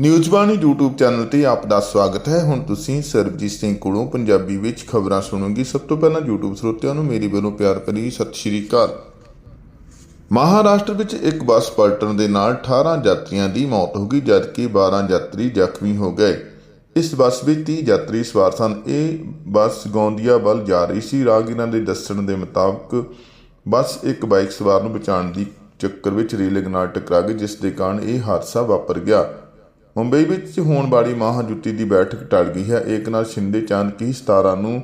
ਨਿਊਜ਼ਬਾਣੀ YouTube channel ਤੇ ਆਪ ਦਾ ਸਵਾਗਤ ਹੈ। ਹੁਣ ਤੁਸੀਂ ਸਰਬਜੀਤ ਸਿੰਘ ਕੋਲੋਂ ਪੰਜਾਬੀ ਵਿੱਚ ਖਬਰਾਂ ਸੁਣੋਗੇ। ਸਭ ਤੋਂ ਪਹਿਲਾਂ YouTube ਸਰੋਤਿਆਂ ਨੂੰ ਮੇਰੀ ਵੱਲੋਂ ਪਿਆਰ ਭਰੀ ਸਤਿ ਸ਼੍ਰੀ ਅਕਾਲ। ਮਹਾਰਾਸ਼ਟਰ ਵਿੱਚ ਇੱਕ ਬੱਸ ਪਲਟਣ ਦੇ ਨਾਲ 18 ਯਾਤਰੀਆਂ ਦੀ ਮੌਤ ਹੋ ਗਈ, ਜਦਕਿ 12 ਯਾਤਰੀ ਜ਼ਖਮੀ ਹੋ ਗਏ। ਇਸ ਬੱਸ ਵਿੱਚ 30 ਯਾਤਰੀ ਸਵਾਰ ਸਨ। ਇਹ ਬੱਸ ਗੌਂਦੀਆ ਵੱਲ ਜਾ ਰਹੀ ਸੀ। ਰਾਗੀਰਾਂ ਦੇ ਦੱਸਣ ਦੇ ਮੁਤਾਬਕ ਬੱਸ ਇੱਕ ਬਾਈਕ ਸਵਾਰ ਨੂੰ ਬਚਾਉਣ ਦੀ ਚੱਕਰ ਵਿੱਚ ਰੇਲਿੰਗ ਨਾਲ ਟਕਰਾ ਗਈ, ਜਿਸ ਦੇ ਕਾਰਨ ਇਹ ਹਾਦਸਾ ਵਾਪਰ ਗਿਆ। ਮੁੰਬਈ ਵਿੱਚ ਹੋਣ ਵਾਲੀ ਮਹਾਜੁੱਤੀ ਦੀ ਬੈਠਕ ਟਲ ਗਈ ਹੈ। ਏਕਨਾਥ ਸ਼ਿੰਦੇ ਚਾਂਦਕੀ 17 ਨੂੰ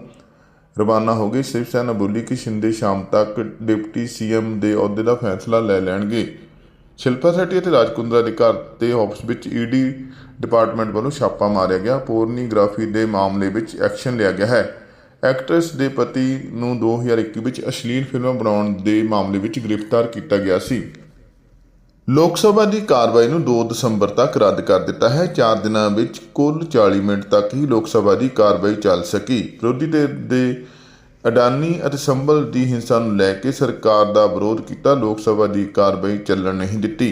ਰਵਾਨਾ ਹੋ ਗਈ ਸ਼ਿਵ ਸੈਨਾ ਬੋਲੀ ਕਿ ਸ਼ਿੰਦੇ ਸ਼ਾਮ ਤੱਕ ਡਿਪਟੀ ਸੀਐਮ ਦੇ ਅਹੁਦੇ ਦਾ ਫੈਸਲਾ ਲੈ ਲੈਣਗੇ। ਸ਼ਿਲਪਾ ਸ਼ੈੱਟੀ ਅਤੇ ਰਾਜਕੁੰਦਰਾ ਦੇ ਘਰ ਤੇ ਆਫਿਸ ਵਿੱਚ ਈਡੀ ਡਿਪਾਰਟਮੈਂਟ ਵੱਲੋਂ ਛਾਪਾ ਮਾਰਿਆ ਗਿਆ। ਪੋਰਨੀਗ੍ਰਾਫੀ ਦੇ ਮਾਮਲੇ ਵਿੱਚ ਐਕਸ਼ਨ ਲਿਆ ਗਿਆ ਹੈ। ਐਕਟਰਸ ਦੇ ਪਤੀ ਨੂੰ 2021 ਵਿੱਚ ਅਸ਼ਲੀਲ ਫਿਲਮਾਂ ਬਣਾਉਣ ਦੇ ਮਾਮਲੇ ਵਿੱਚ ਗ੍ਰਿਫਤਾਰ ਕੀਤਾ ਗਿਆ ਸੀ। ਲੋਕ ਸਭਾ ਦੀ ਕਾਰਵਾਈ ਨੂੰ 2 ਦਸੰਬਰ ਤੱਕ ਰੱਦ ਕਰ ਦਿੱਤਾ ਹੈ। 4 ਦਿਨਾਂ ਵਿੱਚ ਕੁੱਲ 40 ਮਿੰਟ ਤੱਕ ਹੀ ਲੋਕ ਸਭਾ ਦੀ ਕਾਰਵਾਈ ਚੱਲ ਸਕੀ। ਵਿਰੋਧੀ ਧਿਰ ਦੇ ਅਡਾਨੀ ਅਤੇ ਸੰਭਲ ਦੀ ਹਿੰਸਾ ਨੂੰ ਲੈ ਕੇ ਸਰਕਾਰ ਦਾ ਵਿਰੋਧ ਕੀਤਾ, ਲੋਕ ਸਭਾ ਦੀ ਕਾਰਵਾਈ ਚੱਲਣ ਨਹੀਂ ਦਿੱਤੀ।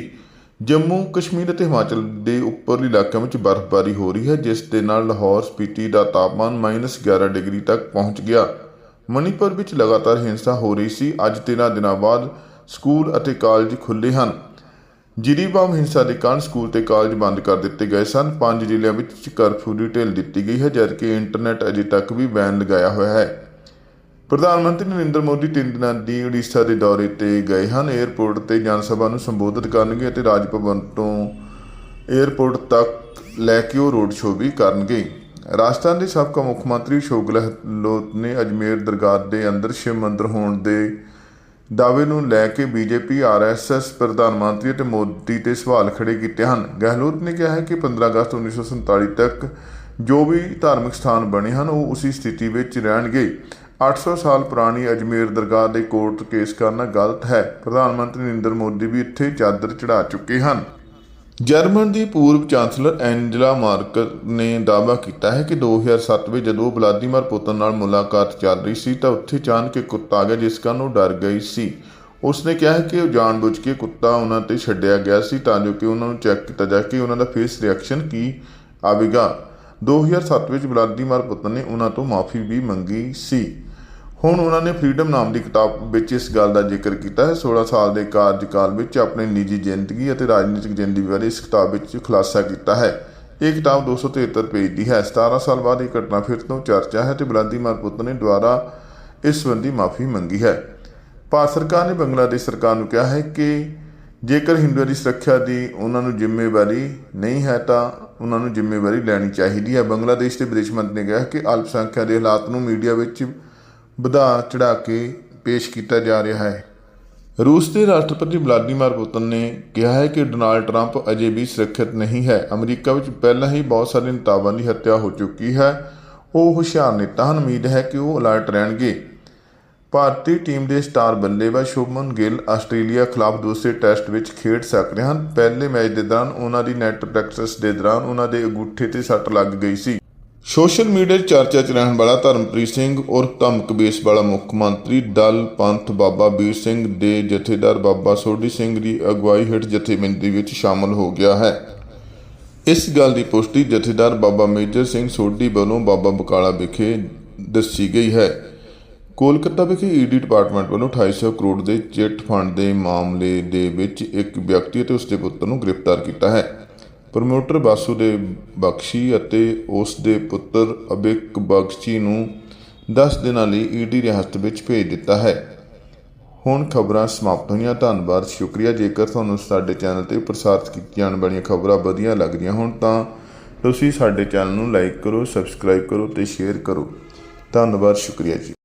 ਜੰਮੂ, ਕਸ਼ਮੀਰ ਅਤੇ ਹਿਮਾਚਲ ਦੇ ਉੱਪਰਲੇ ਇਲਾਕਿਆਂ ਵਿੱਚ ਬਰਫ਼ਬਾਰੀ ਹੋ ਰਹੀ ਹੈ, ਜਿਸ ਦੇ ਨਾਲ ਲਾਹੌਰ ਸਪੀਤੀ ਦਾ ਤਾਪਮਾਨ -11 ਡਿਗਰੀ ਤੱਕ ਪਹੁੰਚ ਗਿਆ। ਮਣੀਪੁਰ ਵਿੱਚ ਲਗਾਤਾਰ ਹਿੰਸਾ ਹੋ ਰਹੀ ਸੀ। ਅੱਜ 13 ਦਿਨਾਂ ਬਾਅਦ ਸਕੂਲ ਅਤੇ ਕਾਲਜ ਖੁੱਲ੍ਹੇ ਹਨ। ਜਿਰੀਬਾਮ ਹਿੰਸਾ ਦੇ ਕਾਰਨ ਸਕੂਲ ਤੇ ਕਾਲਜ ਬੰਦ ਕਰ ਦਿੱਤੇ ਗਏ ਸਨ। ਪੰਜ ਜ਼ਿਲ੍ਹਿਆਂ ਵਿੱਚ ਕਰਫਿਊ ਦੀ ਢਿੱਲ ਦਿੱਤੀ ਗਈ ਹੈ, ਜਦਕਿ ਇੰਟਰਨੈਟ ਅਜੇ ਤੱਕ ਵੀ ਬੈਨ ਲਗਾਇਆ ਹੋਇਆ ਹੈ। ਪ੍ਰਧਾਨ ਮੰਤਰੀ ਨਰਿੰਦਰ ਮੋਦੀ ਤਿੰਨ ਦਿਨਾਂ ਦੀ ਉੜੀਸਾ ਦੇ ਦੌਰੇ ਤੇ ਗਏ ਹਨ। 에ਅਰਪੋਰਟ ਤੇ ਜਨ ਸਭਾ ਨੂੰ ਸੰਬੋਧਿਤ ਕਰਨਗੇ ਅਤੇ ਰਾਜ ਭਵਨ ਤੋਂ 에ਅਰਪੋਰਟ ਤੱਕ ਲੈ ਕੇ ਉਹ ਰੋਡ ਸ਼ੋਅ ਵੀ ਕਰਨਗੇ। ਰਾਜਸਥਾਨ ਦੇ ਸਾਬਕਾ ਮੁੱਖ ਮੰਤਰੀ ਅਸ਼ੋਕ ਗਹਿਲੋਤ ਨੇ ਅਜਮੇਰ ਦਰਗਾਹ ਦੇ ਅੰਦਰ ਸ਼ਿਵ ਮੰਦਿਰ ਹੋਣ ਦੇ ਦਾਅਵੇ ਨੂੰ ਲੈ ਕੇ ਬੀਜੇਪੀ ਆਰਐਸਐਸ ਪ੍ਰਧਾਨ ਮੰਤਰੀ ਅਤੇ ਮੋਦੀ ਤੇ ਸਵਾਲ ਖੜੇ ਕੀਤੇ ਹਨ। ਗਹਿਲੋਤ ਨੇ ਕਿਹਾ ਹੈ ਕਿ 15 ਅਗਸਤ 1947 ਤੱਕ ਜੋ ਵੀ ਧਾਰਮਿਕ ਸਥਾਨ ਬਣੇ ਹਨ, ਉਹ ਉਸੇ ਸਥਿਤੀ ਵਿੱਚ ਰਹਿਣਗੇ। 800 ਸਾਲ ਪੁਰਾਣੀ ਅਜਮੇਰ ਦਰਗਾਹ ਦੇ ਕੋਰਟ ਕੇਸ ਕਰਨਾ ਗਲਤ ਹੈ। ਪ੍ਰਧਾਨ ਮੰਤਰੀ ਨਰਿੰਦਰ ਮੋਦੀ ਵੀ ਇੱਥੇ ਚਾਦਰ ਚੜਾ ਚੁੱਕੇ ਹਨ। ਜਰਮਨ ਦੀ ਪੂਰਵ ਚਾਂਸਲਰ ਐਂਜਲਾ ਮਾਰਕਰ ਨੇ ਦਾਅਵਾ ਕੀਤਾ ਹੈ ਕਿ 2007 ਵਿੱਚ ਜਦੋਂ ਵਲਾਦੀਮੀਰ ਪੁਤਨ ਨਾਲ ਮੁਲਾਕਾਤ ਚੱਲ ਰਹੀ ਸੀ ਤਾਂ ਉੱਥੇ ਅਚਾਨਕ ਇੱਕ ਕੁੱਤਾ ਆ ਗਿਆ, ਜਿਸ ਕਾਰਨ ਉਹ ਡਰ ਗਈ ਸੀ। ਉਸ ਨੇ ਕਿਹਾ ਕਿ ਉਹ ਜਾਣਬੁੱਝ ਕੇ ਕੁੱਤਾ ਉਹਨਾਂ ਤੇ ਛੱਡਿਆ ਗਿਆ ਸੀ ਤਾਂ ਜੋ ਕਿ ਉਹਨਾਂ ਨੂੰ ਚੈੱਕ ਕੀਤਾ ਜਾ ਕੇ ਉਹਨਾਂ ਦਾ ਫੇਸ ਰਿਐਕਸ਼ਨ ਕੀ ਆਵੇਗਾ। 2007 ਵਿੱਚ ਵਲਾਦੀਮੀਰ ਪੁਤਨ ਨੇ ਉਹਨਾਂ ਤੋਂ ਮਾਫੀ ਵੀ ਮੰਗੀ ਸੀ। ਹੁਣ ਉਹਨਾਂ ਨੇ ਫਰੀडम ਨਾਮ ਦੀ ਕਿਤਾਬ ਵਿੱਚ ਇਸ ਗੱਲ ਦਾ ਜ਼ਿਕਰ ਕੀਤਾ ਹੈ। 16 ਸਾਲ ਦੇ ਕਾਰਜਕਾਲ ਵਿੱਚ ਆਪਣੀ ਨਿੱਜੀ ਜ਼ਿੰਦਗੀ ਅਤੇ ਰਾਜਨੀਤਿਕ ਜ਼ਿੰਦਗੀ ਬਾਰੇ ਇਸ ਕਿਤਾਬ ਵਿੱਚ ਖੁਲਾਸਾ ਕੀਤਾ ਹੈ। ਇਹ ਕਿਤਾਬ 273 ਪੇਜ ਦੀ ਹੈ। 17 ਸਾਲ ਬਾਅਦ ਇਹ ਘਟਨਾ ਫਿਰ ਤੋਂ ਚਰਚਾ ਹੈ ਤੇ ਵਲਾਦੀਮੀਰ ਪੁਤਨ ਨੇ ਦੁਆਰਾ ਇਸ ਸੰਬੰਧੀ ਮਾਫੀ ਮੰਗੀ ਹੈ। ਭਾਰਤ ਸਰਕਾਰ ਨੇ ਬੰਗਲਾਦੇਸ਼ ਸਰਕਾਰ ਨੂੰ ਕਿਹਾ ਹੈ ਕਿ ਜੇਕਰ ਹਿੰਦੂਆਂ ਦੀ ਸੁਰੱਖਿਆ ਦੀ ਉਹਨਾਂ ਨੂੰ ਜ਼ਿੰਮੇਵਾਰੀ ਨਹੀਂ ਹੈ ਤਾਂ ਉਹਨਾਂ ਨੂੰ ਜ਼ਿੰਮੇਵਾਰੀ ਲੈਣੀ ਚਾਹੀਦੀ ਹੈ। ਬੰਗਲਾਦੇਸ਼ ਦੇ ਵਿਦੇਸ਼ ਮੰਤਰੀ ਨੇ ਕਿਹਾ ਕਿ ਅਲਪਸੰਖਿਆ ਦੇ ਹਾਲਾਤ ਨੂੰ ਮੀਡੀਆ ਵਿੱਚ ਵਧਾ ਚੜਾ ਕੇ ਪੇਸ਼ ਕੀਤਾ ਜਾ ਰਿਹਾ ਹੈ। ਰੂਸ ਦੇ ਰਾਸ਼ਟਰਪਤੀ ਵਲਾਦੀਮੀਰ ਪੁਤਨ ਨੇ ਕਿਹਾ ਹੈ ਕਿ ਡੋਨਾਲਡ ਟਰੰਪ ਅਜੇ ਵੀ ਸੁਰੱਖਿਅਤ ਨਹੀਂ ਹੈ। ਅਮਰੀਕਾ ਵਿੱਚ ਪਹਿਲਾਂ ਹੀ ਬਹੁਤ ਸਾਰੇ ਨੇਤਾਵਾਂ ਦੀ ਹੱਤਿਆ ਹੋ ਚੁੱਕੀ ਹੈ। ਉਹ ਹੁਸ਼ਿਆਰ ਨੇਤਾ ਹਨ। ਉਮੀਦ ਹੈ ਕਿ ਉਹ ਅਲਰਟ ਰਹਿਣਗੇ। ਭਾਰਤੀ ਟੀਮ ਦੇ ਸਟਾਰ ਬੱਲੇਬਾਜ਼ ਸ਼ੁਭਮਨ ਗਿੱਲ ਆਸਟ੍ਰੇਲੀਆ ਖਿਲਾਫ ਦੂਸਰੇ ਟੈਸਟ ਵਿੱਚ ਖੇਡ ਸਕਦੇ ਹਨ। ਪਹਿਲੇ ਮੈਚ ਦੇ ਦੌਰਾਨ ਉਹਨਾਂ ਦੀ ਨੈਟ ਪ੍ਰੈਕਟਿਸ ਦੇ ਦੌਰਾਨ ਉਹਨਾਂ ਦੇ ਅੰਗੂਠੇ ਤੇ ਸੱਟ ਲੱਗ ਗਈ ਸੀ। ਸੋਸ਼ਲ ਮੀਡੀਆ 'ਚ ਚਰਚਾ 'ਚ ਰਹਿਣ ਵਾਲਾ ਧਰਮਪ੍ਰੀਤ ਸਿੰਘ ਔਰ ਧਮਕ ਬੇਸ ਵਾਲਾ ਮੁੱਖ ਮੰਤਰੀ ਦਲ ਪੰਥ ਬਾਬਾ ਵੀਰ ਸਿੰਘ ਦੇ ਜਥੇਦਾਰ ਬਾਬਾ ਸੋਢੀ ਸਿੰਘ ਦੀ ਅਗਵਾਈ ਹੇਠ ਜਥੇਬੰਦੀ ਵਿੱਚ ਸ਼ਾਮਲ ਹੋ ਗਿਆ ਹੈ। ਇਸ ਗੱਲ ਦੀ ਪੁਸ਼ਟੀ ਜਥੇਦਾਰ ਬਾਬਾ ਮੇਜਰ ਸਿੰਘ ਸੋਢੀ ਵੱਲੋਂ ਬਾਬਾ ਬਕਾਲਾ ਵਿਖੇ ਦੱਸੀ ਗਈ ਹੈ। ਕੋਲਕਾਤਾ ਵਿਖੇ ਈਡੀ ਡਿਪਾਰਟਮੈਂਟ ਵੱਲੋਂ 250 ਕਰੋੜ ਦੇ ਚਿੱਟ ਫੰਡ ਦੇ ਮਾਮਲੇ ਦੇ ਵਿੱਚ ਇੱਕ ਵਿਅਕਤੀ ਅਤੇ ਉਸ ਦੇ ਪੁੱਤਰ ਨੂੰ ਗ੍ਰਿਫਤਾਰ ਕੀਤਾ ਹੈ। ਪ੍ਰਮੋਟਰ ਬਾਸੂਦੇਵ ਬਖਸ਼ੀ ਅਤੇ ਉਸ ਦੇ ਪੁੱਤਰ ਅਬਿਕ ਬਖਸ਼ੀ ਨੂੰ 10 ਦਿਨਾਂ ਲਈ ਈਡੀ ਰਿਆਸਤ ਵਿੱਚ ਭੇਜ ਦਿੱਤਾ ਹੈ। ਹੁਣ ਖਬਰਾਂ ਸਮਾਪਤ ਹੋਈਆਂ। ਧੰਨਵਾਦ। ਸ਼ੁਕਰੀਆ। ਜੇਕਰ ਤੁਹਾਨੂੰ ਸਾਡੇ ਚੈਨਲ ਤੇ ਪ੍ਰਸਾਰਿਤ ਕੀਤੀ ਜਾਣ ਵਾਲੀਆਂ ਖਬਰਾਂ ਵਧੀਆ ਲੱਗਦੀਆਂ ਹੋਣ ਤਾਂ ਤੁਸੀਂ ਸਾਡੇ ਚੈਨਲ ਨੂੰ ਲਾਈਕ ਕਰੋ, ਸਬਸਕ੍ਰਾਈਬ ਕਰੋ ਤੇ ਸ਼ੇਅਰ ਕਰੋ। ਧੰਨਵਾਦ। ਸ਼ੁਕਰੀਆ ਜੀ।